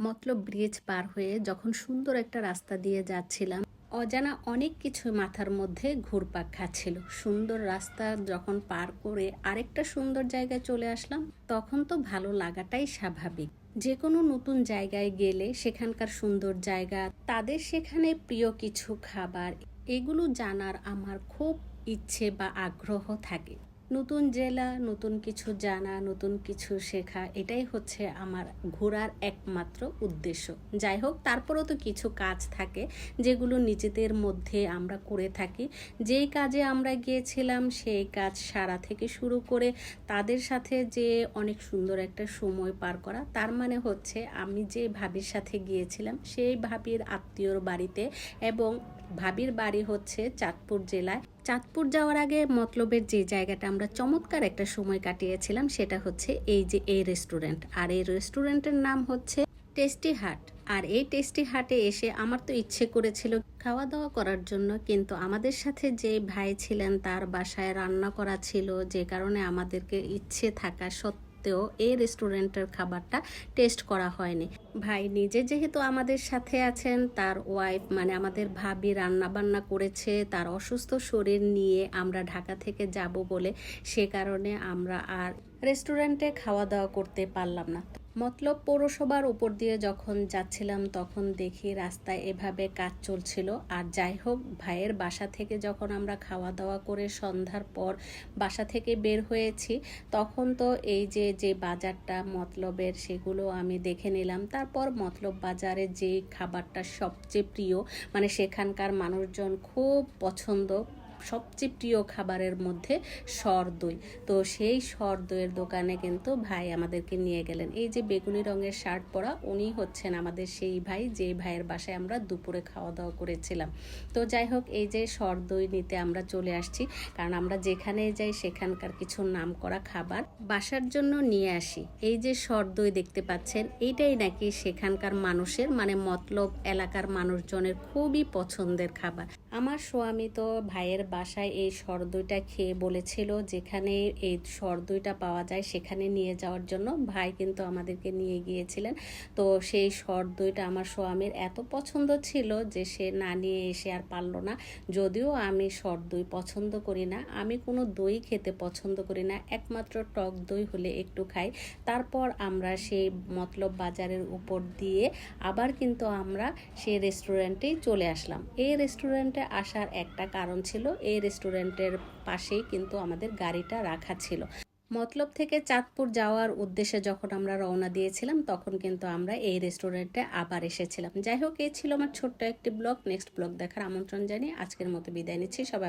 মতলব bridge পার হয়ে যখন সুন্দর একটা রাস্তা দিয়ে যাচ্ছিলাম, অজানা অনেক কিছু মাথার মধ্যে ঘুরপাক খাচ্ছিল। সুন্দর রাস্তা যখন পার করে আরেকটা সুন্দর জায়গায় চলে আসলাম, তখন তো ভালো লাগাটাই স্বাভাবিক। যে কোনো নতুন জায়গায় গেলে সেখানকার সুন্দর জায়গা, তাদের সেখানে প্রিয় কিছু খাবার, এগুলো জানার আমার খুব ইচ্ছে বা আগ্রহ থাকে। নতুন জেলা, নতুন কিছু জানা, নতুন কিছু শেখা, এটাই হচ্ছে আমার ঘোরার একমাত্র উদ্দেশ্য। যাই হোক, তারপরেও তো কিছু কাজ থাকে যেগুলো নিজেদের মধ্যে আমরা করে থাকি। যেই কাজে আমরা গিয়েছিলাম, সেই কাজ সারা থেকে শুরু করে তাদের সাথে যে অনেক সুন্দর একটা সময় পার করা, তার মানে হচ্ছে আমি যে ভাবির সাথে গিয়েছিলাম, সেই ভাবির আত্মীয়র বাড়িতে এবং ভাবির বাড়ি হচ্ছে চাঁদপুর জেলায়। চাঁদপুর যাওয়ার আগে মতলবের যে জায়গাটা আমরা চমৎকার একটা সময় কাটিয়েছিলাম সেটা হচ্ছে এই যে এই রেস্টুরেন্ট আর এই রেস্টুরেন্টের নাম হচ্ছে টেস্টি হাট আর এই টেস্টি হাটে এসে আমার তো ইচ্ছে করেছিল খাওয়া দাওয়া করার জন্য, কিন্তু আমাদের সাথে যে ভাই ছিলেন তার বাসায় রান্না করা ছিল, যে কারণে আমাদেরকে ইচ্ছে থাকা সত্ত্বেও এই রেস্টুরেন্টের খাবারটা টেস্ট করা হয়নি। ভাই নিজে যেহেতু আমাদের সাথে আছেন, তার ওয়াইফ মানে আমাদের ভাবি রান্না বান্না করেছে, তার অসুস্থ শরীর নিয়ে আমরা ঢাকা থেকে যাব বলে সে কারণে আমরা আর রেস্টুরেন্টে খাওয়া দাওয়া করতে পারলাম না। মতলব পৌরসভার উপর দিয়ে যখন যাচ্ছিলাম, তখন দেখি রাস্তায় এভাবে কাজ চলছিল। আর যাই হোক, ভাইয়ের বাসা থেকে যখন আমরা খাওয়া দাওয়া করে সন্ধ্যার পর বাসা থেকে বের হয়েছি, তখন তো এই যে যে বাজারটা, মতলবের সেগুলো আমি দেখে নিলাম। তারপর মতলব বাজারে যে খাবারটা সবচেয়ে প্রিয় মানে সেখানকার মানুষজন খুব পছন্দ সবচেয়ে প্রিয় খাবারের মধ্যে সর দই তো সেই সর দইয়ের দোকানে কিন্তু ভাই আমাদেরকে নিয়ে গেলেন। এই যে বেগুনি রঙের শার্ট পরা, উনি হচ্ছেন আমাদের সেই ভাই, যে ভাইয়ের বাসায় আমরা দুপুরে খাওয়া দাওয়া করেছিলাম। তো যাই হোক, এই যে সর দই নিতে আমরা চলে আসছি। কারণ আমরা যেখানে যাই, সেখানকার কিছু নাম করা খাবার বাসার জন্য নিয়ে আসি। এই যে সর দই দেখতে পাচ্ছেন এইটাই নাকি সেখানকার মানুষের মানে মতলব এলাকার মানুষজনের খুবই পছন্দের খাবার। আমার স্বামী তো ভাইয়ের বাসায় এই সরদইটা খেয়ে বলেছিল যেখানে এই সরদইটা পাওয়া যায় সেখানে নিয়ে যাওয়ার জন্য। ভাই কিন্তু আমাদেরকে নিয়ে গিয়েছিলেন। তো সেই সরদইটা আমার স্বামীর এত পছন্দ ছিল যে সে না নিয়ে এসে আর পারল না। যদিও আমি সরদই পছন্দ করি না, আমি কোনো দই খেতে পছন্দ করি না, একমাত্র টক দই হলে একটু খাই। তারপর আমরা সেই মতলব বাজারের উপর দিয়ে আবার কিন্তু আমরা সেই রেস্টুরেন্টেই চলে আসলাম। এই রেস্টুরেন্টে আসার একটা কারণ ছিল এই রেস্টুরেন্টের পাশেই কিন্তু আমাদের গাড়িটা রাখা ছিল। মতলব থেকে চাঁদপুর যাওয়ার উদ্দেশ্যে যখন আমরা রওনা দিয়েছিলাম, তখন কিন্তু আমরা এই রেস্টুরেন্টে আবার এসেছিলাম। যাই হোক, এই ছিল আমার ছোট্ট একটি ব্লগ। নেক্সট ব্লগ দেখার আমন্ত্রণ জানিয়ে আজকের মতো বিদায় নিচ্ছি। সবাই